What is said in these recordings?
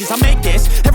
as I make this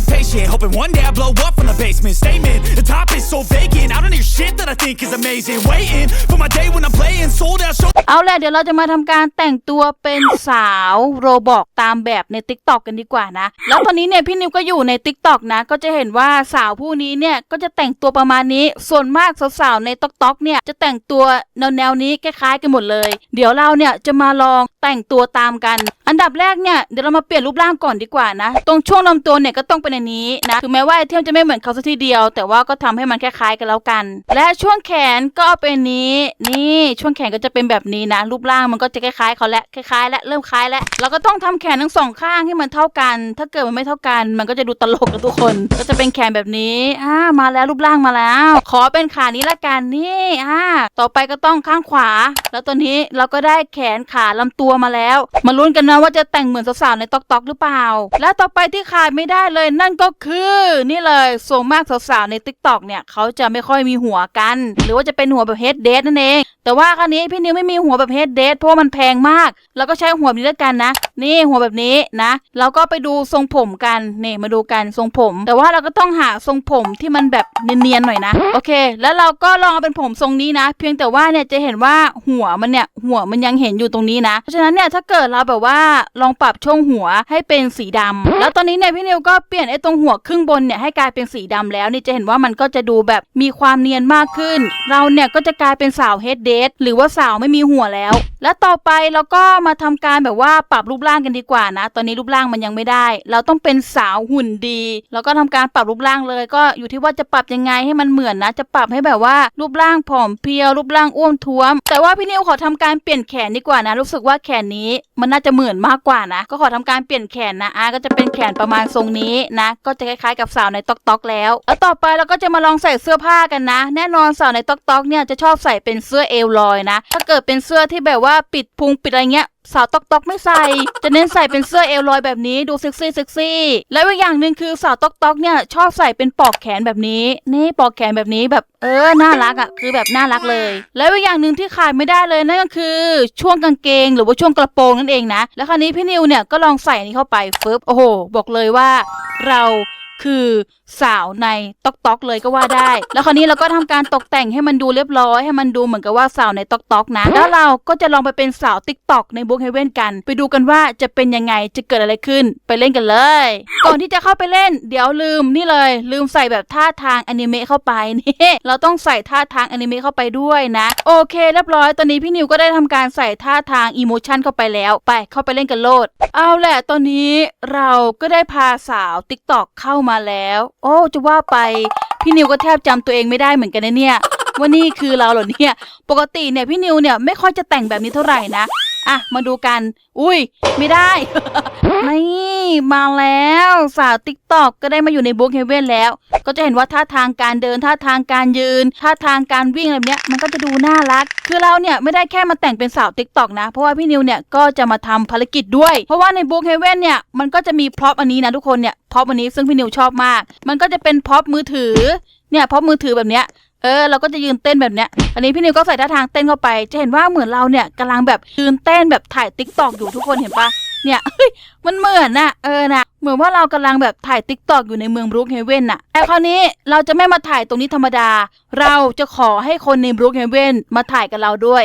impatient. Hoping one day I blow up from the basement. Statement, the top is so vacant. I don't hear shit that I think is amazing. Waiting for my day when I'm playing sold out show. เอาแหละเดี๋ยวเราจะมาทำการแต่งตัวเป็นสาวโรบอกตามแบบใน t ิ k t o k กันดีกว่านะ แล้วตอนนี้เนี่ยพี่นิวก็อยู่ใน t ิ k t o k นะ ก็จะเห็นว่าสาวผู้นี้เนี่ยก็จะแต่งตัวประมาณนี้ ส่วนมากสาวๆใน t ิ k t o k เนี่ยจะแต่งตัวแนวแนวๆนี้คล้ายๆกันหมดเลย เดี๋ยวเราเนี่ยจะมาลองแต่งตัวตามกัน อันดับแรกเนี่ยเดี๋ยวเรามาเปลี่ยนรูปร่างก่อนดีกว่านะ ตรงช่วงลำตัวเนี่ยก็ต้องเป็นอันนี้นะถึงแม้ว่าไอเทมจะไม่เหมือนเขาสักทีเดียว แต่ว่าก็ทำให้มันคล้ายๆกันแล้วกัน และช่วงแขนก็เอาเป็นนี้นี่ช่วงแขนก็จะเป็นแบบนี้นะ รูปร่างมันก็จะคล้ายๆเขาและคล้ายๆ และเริ่มคล้ายแล้วเราก็ต้องทำแขนทั้งสองข้างให้มันเท่ากัน ถ้าเกิดมันไม่เท่ากัน มันก็จะดูตลกนะทุกคน ก็จะเป็นแขนแบบนี้อ่ามาแล้วรูปร่างมาแล้ว ขอเป็นขานี้ละกันนี่อ่าต่อไปก็ต้องข้างขวา แล้วตัวนี้เราก็ได้แขนขาลำตัวมาแล้ว มาลุ้นกันนะว่าจะแต่งเหมือนสาวๆในตอกตอกหรือเปล่า และต่อไปที่ขาดไม่ได้เลยนั่นก็คือนี่เลยส่วนมากสาวๆในติ๊กตอกเนี่ยเขาจะไม่ค่อยมีหัวกัน หรือว่าจะเป็นหัวแบบเฮดเดทนั่นเอง แต่ว่าครั้นี้พี่นิวไม่มีหัวแบบเฮดเดทเพราะว่ามันแพงมากเราก็ใช้หัวแบบนี้แล้วกันนะ นี่หัวแบบนี้นะเราก็ไปดูทรงผมกันนี่มาดูกันทรงผม แต่ว่าเราก็ต้องหาทรงผมที่มันแบบเนียนๆหน่อยนะโอเค แล้วเราก็ลองเอาเป็นผมทรงนี้นะ เพียงแต่ว่าเนี่ยจะเห็นว่าหัวมันเนี่ยหัวมันยังเห็นอยู่ตรงนี้นะเพราะฉะนั้นเนี่ยถ้าเกิดเราแบบว่าลองปรับช่วงหัวให้เป็นสีดำแล้วตอนนี้เนี่ยพี่นิวก็เปลี่ยนไอ้ตรงหัวครึ่งบนเนี่ยให้กลายเป็นสีดำแล้วนี่จะเห็นว่ามันก็จะดูแบบมีความเนียนมากขึ้น เราเนี่ยก็จะกลายเป็นสาวเฮดเดทหรือว่าสาวไม่มีหัวแล้ว และต่อไปเราก็มาทำการแบบว่าปรับรูปร่างกันดีกว่านะ ตอนนี้รูปร่างมันยังไม่ได้ เราต้องเป็นสาวหุ่นดี แล้วก็ทำการปรับรูปร่างเลย ก็อยู่ที่ว่าจะปรับยังไงให้มันเหมือนนะ จะปรับให้แบบว่ารูปร่างผอมเพรียว รูปร่างอ้วนท้วม แต่ว่าพี่นิวขอทำการเปลี่ยนแขนดีกว่านะ รู้สึกว่าแขนนี้มันน่าจะเหมือนมากกว่านะ ก็ขอทำการเปลี่ยนแขนนะอาก็จะเป็นแขนประมาณทรงนี้นะ ก็จะคล้ายๆกับสาวในต๊อกต๊อกแล้ว แล้วต่อไปเราก็จะมาลองใส่เสื้อผ้ากันนะ แน่นอนสาวในต๊อกต๊อกเนี่ยจะชอบใส่เป็นเสื้อเอวลอยนะ ถ้าเกิดเป็นเสื้อที่แบบว่าปิดพุงปิดอะไรเงี้ย สาวตอกตอกไม่ใส่ จะเน้นใส่เป็นเสื้อเอวลอยแบบนี้ดูเซ็กซี่เซ็กซี่ แล้วอีกอย่างหนึ่งคือสาวตอกตอกเนี่ยชอบใส่เป็นปอกแขนแบบนี้ นี่ปอกแขนแบบนี้แบบเออน่ารักอะ่ะคือแบบน่ารักเลย แล้วอีกอย่างหนึ่งที่ขาดไม่ได้เลยนั่นก็คือ ช่วงกางเกง หรือว่าช่วงกระโปรงนั่นเองนะ แล้วคราวนี้พี่นิวเนี่ยก็ลองใส่อันนี้เข้าไปฟึบโอ้โห บอกเลยว่า เราคือ สาวในตอกตอกเลยก็ว่าได้ แล้วคราวนี้เราก็ทำการตกแต่งให้มันดูเรียบร้อยให้มันดูเหมือนกับว่าสาวในตอกตอกนะ แล้วเราก็จะลองไปเป็นสาวติ๊กตอกในบุ๊กเฮเว่นกัน ไปดูกันว่าจะเป็นยังไงจะเกิดอะไรขึ้นไปเล่นกันเลย ก่อนที่จะเข้าไปเล่น เดี๋ยวลืมนี่เลย ลืมใส่แบบท่าทางอนิเมะเข้าไปนี่เราต้องใส่ท่าทางอนิเมะเข้าไปด้วยนะ โอเคเรียบร้อยตอนนี้พี่นิวก็ได้ทำการใส่ท่าทางอีโมชันเข้าไปแล้ว ไปเข้าไปเล่นกันโลด เอาแหละตอนนี้เราก็ได้พาสาวติ๊กตอกเข้ามาแล้วโอ้จะว่าไปพี่นิวก็แทบจำตัวเองไม่ได้เหมือนกันนะเนี่ยว่านี่คือเราเหรอเนี่ย ปกติเนี่ยพี่นิวเนี่ยไม่ค่อยจะแต่งแบบนี้เท่าไหร่นะอะมาดูกัน อุ้ย ไม่ได้ นี่ มาแล้วสาวติ๊กตอกก็ได้มาอยู่ในบุ๊กเฮเว่นแล้ว ก็จะเห็นว่าท่าทางการเดินท่าทางการยืน ท่าทางการวิ่งอะไรเนี้ยมันก็จะดูน่ารัก คือเราเนี่ยไม่ได้แค่มาแต่งเป็นสาวติ๊กตอกนะ เพราะว่าพี่นิวเนี่ยก็จะมาทำภารกิจด้วย เพราะว่าในบุ๊กเฮเว่นเนี่ยมันก็จะมีพร็อพอันนี้นะทุกคนเนี่ยพร็อพอันนี้ซึ่งพี่นิวชอบมาก มันก็จะเป็นพร็อพมือถือเนี่ยพร็อพมือถือแบบเนี้ยเออเราก็จะยืนเต้นแบบเนี้ย อันนี้พี่นิวก็ใส่ท่าทางเต้นเข้าไป จะเห็นว่าเหมือนเราเนี่ยกำลังแบบยืนเต้นแบบถ่ายติ๊กตอกอยู่ทุกคนเห็นปะ เนี่ยมันเหมือนน่ะเออนะเหมือนว่าเรากำลังแบบถ่ายติ๊กตอกอยู่ในเมืองบรูคเฮเว่นน่ะแต่คราวนี้เราจะไม่มาถ่ายตรงนี้ธรรมดา เราจะขอให้คนในบรูคเฮเว่นมาถ่ายกับเราด้วย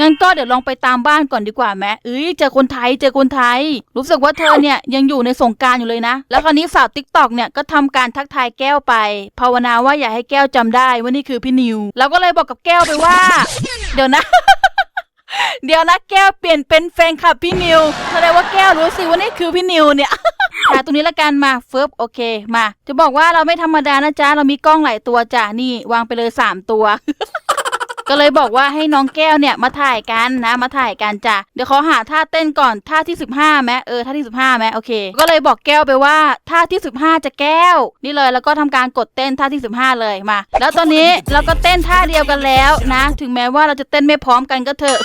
งั้นก็เดี๋ยวลองไปตามบ้านก่อนดีกว่าไหมเอ้ยเจอคนไทยเจอคนไทย รู้สึกว่าเธอเนี่ยยังอยู่ในสงการอยู่เลยนะ แล้วคราวนี้สาวติ๊กตอกเนี่ยก็ทำการทักทายแก้วไป ภาวนาว่าอย่าให้แก้วจำได้ว่านี่คือพี่นิวเราก็เลยบอกกับแก้วไปว่า เดี๋ยวนะ เดี๋ยวนะแก้วเปลี่ยนเป็นแฟนคลับพี่นิวแสดงว่าแก้วรู้สิว่านี่คือพี่นิวเนี่ยถ่าตรงนี้ละกันมาเฟิบโอเคมา จะบอกว่าเราไม่ธรรมดานะจ๊ะ เรามีกล้องหลายตัวจ้ะนี่วางไปเลยสามตัว ก็เลยบอกว่าให้น้องแก้วเนี่ยมาถ่ายกันนะ มาถ่ายกันจ้ะเดี๋ยวเขอหาท่าเต้นก่อนท่าที่ 15ไหมเออท่าที่ 15ไหมโอเค ก็เลยบอกแก้วไปว่าท่าที่ 15 จะแก้ว นี่เลยแล้วก็ทำการกดเต้นท่าที่ 15 เลยมา แล้วตอนนี้เราก็เต้นท่าเดียวกันแล้วนะ ถึงแม้ว่าเราจะเต้นไม่พร้อมกันก็เถอะ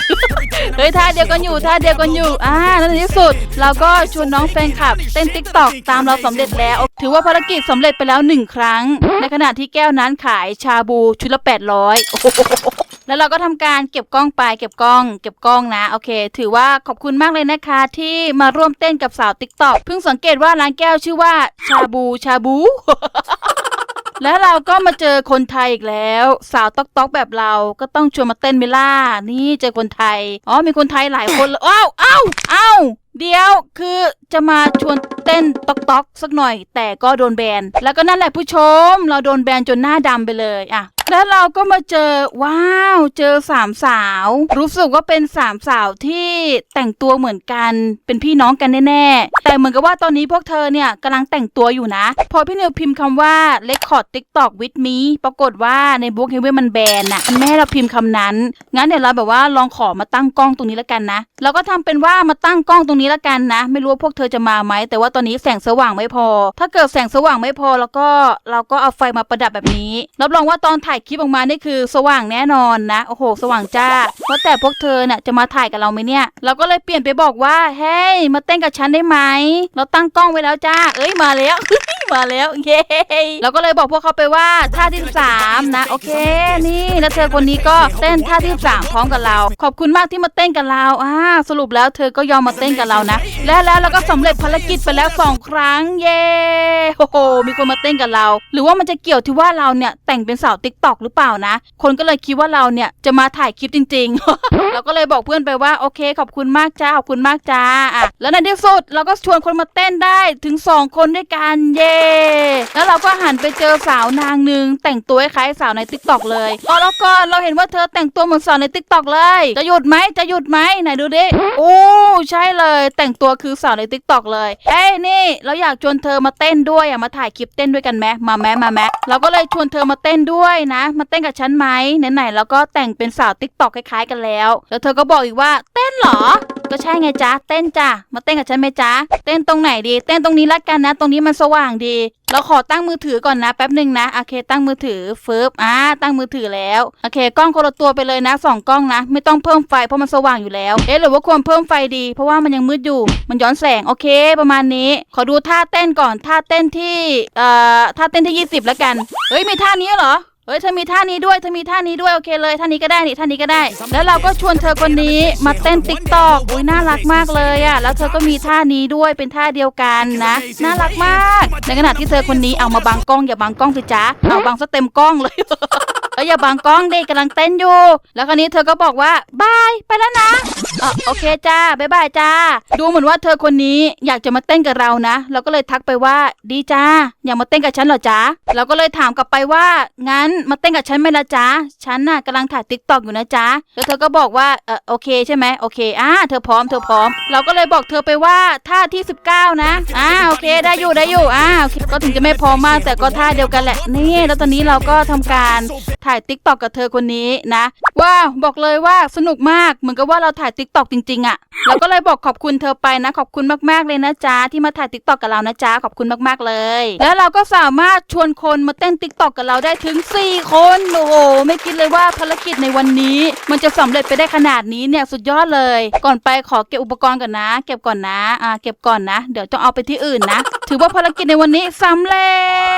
เฮ้ยท่าเดียวกันอยู่ท่าเดียวกันอยู่อ่าในที่สุด เราก็ชวนน้องแฟนคลับ เต้นติ๊กตอกตามเราสำเร็จแล้ว ถือว่าภารกิจสำเร็จไปแล้วหนึ่งครั้ง ในขณะที่แก้วนั้นขายชาบูชุดละ800โอ้ แล้วเราก็ทำการเก็บกล้องไปเก็บกล้อง เก็บกล้องนะโอเค ถือว่าขอบคุณมากเลยนะคะ ที่มาร่วมเต้นกับสาวติ๊กต็อกเพิ่งสังเกตว่าร้านแก้วชื่อว่าชาบูชาบูแล้วเราก็มาเจอคนไทยอีกแล้ว สาวต๊อกต๊อกแบบเราก็ต้องชวนมาเต้นเมล่า นี่เจอคนไทย อ๋อมีคนไทยหลายคนเลยอ้าวอ้าวอ้าวเดี๋ยวคือจะมาชวนเต้นต๊อกต๊อกสักหน่อย แต่ก็โดนแบนแล้วก็นั่นแหละผู้ชม เราโดนแบนจนหน้าดำไปเลยอะ แล้วเราก็มาเจอว้าวเจอสามสาว รู้สึกว่าเป็นสามสาวที่แต่งตัวเหมือนกันเป็นพี่น้องกันแน่ๆแต่เหมือนกับว่าตอนนี้พวกเธอเนี่ยกำลังแต่งตัวอยู่นะ พอพี่นิวพิมพ์คำว่า record tiktok with me ปรากฏว่าในบุ๊กเฮเว่มันแบนน่ะมันไม่เราพิมพ์คำนั้น งั้นเดี๋ยวเราแบบว่าลองขอมาตั้งกล้องตรงนี้แล้วกันนะเราก็ทำเป็นว่ามาตั้งกล้องตรงนี้แล้วกันนะ ไม่รู้ว่าพวกเธอจะมาไหมแต่ว่าตอนนี้แสงสว่างไม่พอ ถ้าเกิดแสงสว่างไม่พอแล้วก็เราก็เอาไฟมาประดับแบบนี้รับรองว่าตอนถ่ายคลิปออกมานี่คือสว่างแน่นอนนะ โอ้โห สว่างจ้า เพราะแต่พวกเธอเนี่ยจะมาถ่ายกับเราไหมเนี่ย เราก็เลยเปลี่ยนไปบอกว่า เฮ้ย มาเต้นกับฉันได้ไหม เราตั้งกล้องไว้แล้วจ้า เอ้ย มาแล้ว มาแล้วเย้เราก็เลยบอกพวกเขาไปว่าท่าที่สามนะโอเค นี่แล้วเธอคนนี้ก็เต้นท่าที่สามพร้อมกับเรา ขอบคุณมากที่มาเต้นกับเราอ่าสรุปแล้วเธอก็ยอมมาเต้นกับเรานะ และแล้วเราก็สำเร็จภารกิจไปแล้วสองครั้งเย้โอ้โหมีคนมาเต้นกับเรา หรือว่ามันจะเกี่ยวที่ว่าเราเนี่ยแต่งเป็นสาวติ๊กตอกหรือเปล่านะ คนก็เลยคิดว่าเราเนี่ยจะมาถ่ายคลิปจริง ๆ เราก็เลยบอกเพื่อนไปว่าโอเค ขอบคุณมากจ้าขอบคุณมากจ้าอะแล้วในที่สุดเราก็ชวนคนมาเต้นได้ถึง 2 คนด้วยกันเย่แล้วเราก็หันไปเจอสาวนางหนึ่งแต่งตัวคล้ายสาวในติ๊กต็อกเลยอ๋อแล้วก็เราเห็นว่าเธอแต่งตัวเหมือนสาวในติ๊กต็อกเลย จะหยุดไหมจะหยุดไหมไหนดูดิโอ้ใช่เลย แต่งตัวคือสาวในติ๊กต็อกเลยเอ้ยนี่เราอยากชวนเธอมาเต้นด้วยอะมาถ่ายคลิปเต้นด้วยกันไหมมาแมมาแมเราก็เลยชวนเธอมาเต้นด้วยนะ มาเต้นกับฉันไหมไหนๆเราก็แต่งเป็นสาวติ๊กต็อกคล้ายๆกันแล้ว แล้วเธอก็บอกอีกว่าเต้นเหรอ ก็ใช่ไงจ๊ะเต้นจ้ะมาเต้นกับฉันไหมจ๊ะเต้นตรงไหนดี เต้นตรงนี้ละกันนะ ตรงนี้มันสว่างดี เราขอตั้งมือถือก่อนนะแป๊บหนึ่งนะโอเค ตั้งมือถือฟึบอ่าตั้งมือถือแล้วโอเค กล้องคนละตัวไปเลยนะสองกล้องนะ ไม่ต้องเพิ่มไฟเพราะมันสว่างอยู่แล้วเอ๊ะหรือว่าควรเพิ่มไฟดี เพราะว่ามันยังมืดอยู่ มันย้อนแสงโอเค ประมาณนี้ ขอดูท่าเต้นก่อนท่าเต้นที่เอ่อท่าเต้นที่ 20แล้วกันเฮ้ยมีท่านี้เหรอ เฮ้ยเธอมีท่านี้ด้วยเธอมีท่านี้ด้วยโอเคเลยท่านี้ก็ได้นี่ท่านี้ก็ได้ แล้วเราก็ชวนเธอคนนี้มาเต้นติ๊กตอกอุ้ยน่ารักมากเลยอะแล้วเธอก็มีท่านี้ด้วยเป็นท่าเดียวกันนะน่ารักมาก ในขณะที่เธอคนนี้เอามาบังกล้องอย่าบังกล้องสิจ้าเอาบังซะเต็มกล้องเลย เอ้ยอย่าบังกล้องเด็กกำลังเต้นอยู่ แล้วคราวนี้เธอก็บอกว่าบายไปแล้วนะอะโอเคจ้าบายบายจ้า ดูเหมือนว่าเธอคนนี้อยากจะมาเต้นกับเรานะ เราก็เลยทักไปว่าดีจ้า อยากมาเต้นกับฉันเหรอจ้าเราก็เลยถามกลับไปว่า งั้นมาเต้นกับฉันไหมละจ้าฉันน่ะกำลังถ่ายติ๊กตอกอยู่นะจ้าแล้วเธอก็บอกว่าเออโอเคใช่ไหมโอเคอ่าเธอพร้อมเธอพร้อม เราก็เลยบอกเธอไปว่าท่าที่ 19 นะอ่าโอเคได้อยู่ได้อยู่อ่าโอเคก็ถึงจะไม่พร้อมมากแต่ก็ท่าเดียวกันแหละนี่แล้วตอนนี้เราก็ทำการถ่ายติ๊กตอกกับเธอคนนี้นะว้าวบอกเลยว่าสนุกมากเหมือนกับว่าเราถ่ายติ๊กตอกจริงๆอะ่ะเราก็เลยบอกขอบคุณเธอไปนะ ขอบคุณมากๆเลยนะจ๊ะที่มาถ่ายติ๊กตอกกับเรานะจ๊ะขอบคุณมากๆเลย แล้วเราก็สามารถชวนคนมาเต้นติ๊กตอกกับเราได้ถึง 4 คนโอ้โหไม่คิดเลยว่าภารกิจในวันนี้ มันจะสำเร็จไปได้ขนาดนี้เนี่ยสุดยอดเลย ก่อนไปขอเก็บอุปกรณ์ก่อนนะ เก็บก่อนนะอ่าเก็บก่อนนะ เดี๋ยวต้องเอาไปที่อื่นนะ ถือว่าภารกิจในวันนี้สำเร็จ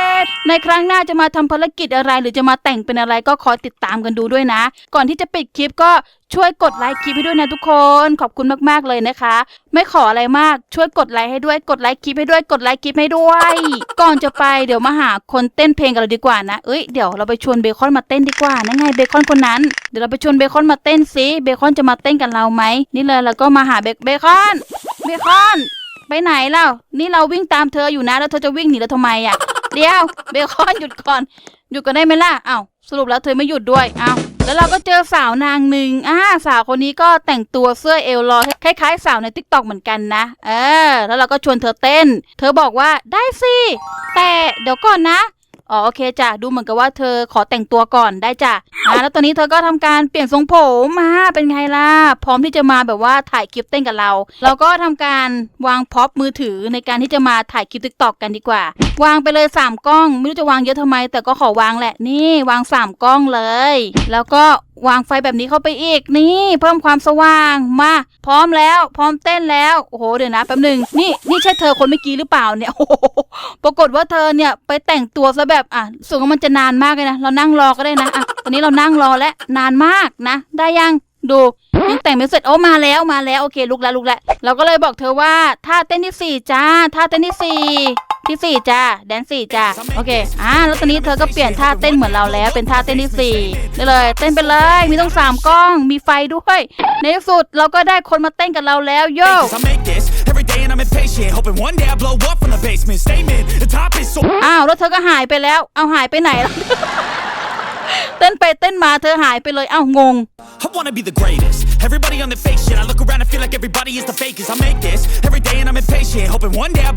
ในครั้งหน้าจะมาทำภารกิจอะไร หรือจะมาแต่งเป็นอะไรก็คอยติดตามกันดูด้วยนะ ก่อนที่จะปิดคลิปก็ช่วยกดไลค์คลิปให้ด้วยนะทุกคน ขอบคุณมากๆเลยนะคะ ไม่ขออะไรมากช่วยกดไลค์ให้ด้วย กดไลค์คลิปให้ด้วยกดไลค์คลิปให้ด้วย ก่อนจะไปเดี๋ยวมาหาคนเต้นเพลงกันเลยดีกว่านะเอ้ยเดี๋ยวเราไปชวนเบคอนมาเต้นดีกว่านั่นไงเบคอนคนนั้นเดี๋ยวเราไปชวนเบคอนมาเต้นสิเบคอนจะมาเต้นกับเราไหมนี่เลยเราก็มาหาเบคเบคอนเบคอน ไปไหนเล่านี่เราวิ่งตามเธออยู่นะ แล้วเธอจะวิ่งหนีเราทำไมอะ เดี๋ยวเบคอนหยุดก่อน หยุดกันได้ไหมล่ะอ้าวสรุปแล้วเธอไม่หยุดด้วยอ้าวแล้วเราก็เจอสาวนางหนึ่งอ่าสาวคนนี้ก็แต่งตัวเสื้อเอลลอยคล้ายๆ สาวในทิกตอกเหมือนกันนะ เออ แล้วเราก็ชวนเธอเต้น เธอบอกว่าได้สิ แต่เดี๋ยวก่อนนะ อ๋อโอเคจ้ะดูเหมือนกับว่าเธอขอแต่งตัวก่อนได้จ้ะอ่าแล้วตอนนี้เธอก็ทำการเปลี่ยนทรงผมมาเป็นไงล่ะพร้อมที่จะมาแบบว่าถ่ายคลิปเต้นกับเรา เราก็ทำการวางพ็อปมือถือในการที่จะมาถ่ายคลิปติ๊กตอกกันดีกว่า วางไปเลย 3 กล้อง ไม่รู้จะวางเยอะทำไม แต่ก็ขอวางแหละนี่วาง 3 กล้องเลย แล้วก็ วางไฟแบบนี้เข้าไปอีกนี่เพิ่มความสว่างมาพร้อมแล้วพร้อมเต้นแล้วโอ้โหเดี๋ยวนะแป๊บหนึ่งนี่นี่ใช่เธอคนเมื่อกี้หรือเปล่าเนี่ยโอ้โหปรากฏว่าเธอเนี่ยไปแต่งตัวซะแบบอะรู้ส่วนว่ามันจะนานมากเลยนะเรานั่งรอก็ได้นะอะตอนนี้เรานั่งรอแล้วนานมากนะ ได้ยังดูยังแต่งไม่เสร็จโอ้มาแล้วมาแล้วโอเคลุกแล้วลุกแล้วเราก็เลยบอกเธอว่าท่าเต้นที่สี่จ้าท่าเต้นที่สี่ ที่สี่จ้าแดนสี่จ้าโอเคอ่าแล้วตอนนี้เธอก็เปลี่ยนท่าเต้นเหมือนเราแล้ว เป็นท่าเต้นที่สี่ได้เลย เต้นไปเลยมีต้องสามกล้องมีไฟด้วยในที่สุดเราก็ได้คนมาเต้นกับเราแล้วโย่ อ้าวแล้วเธอก็หายไปแล้ว เอาหายไปไหนล่ะเต้นไปเต้นมาเธอหายไปเลยเอ้างง I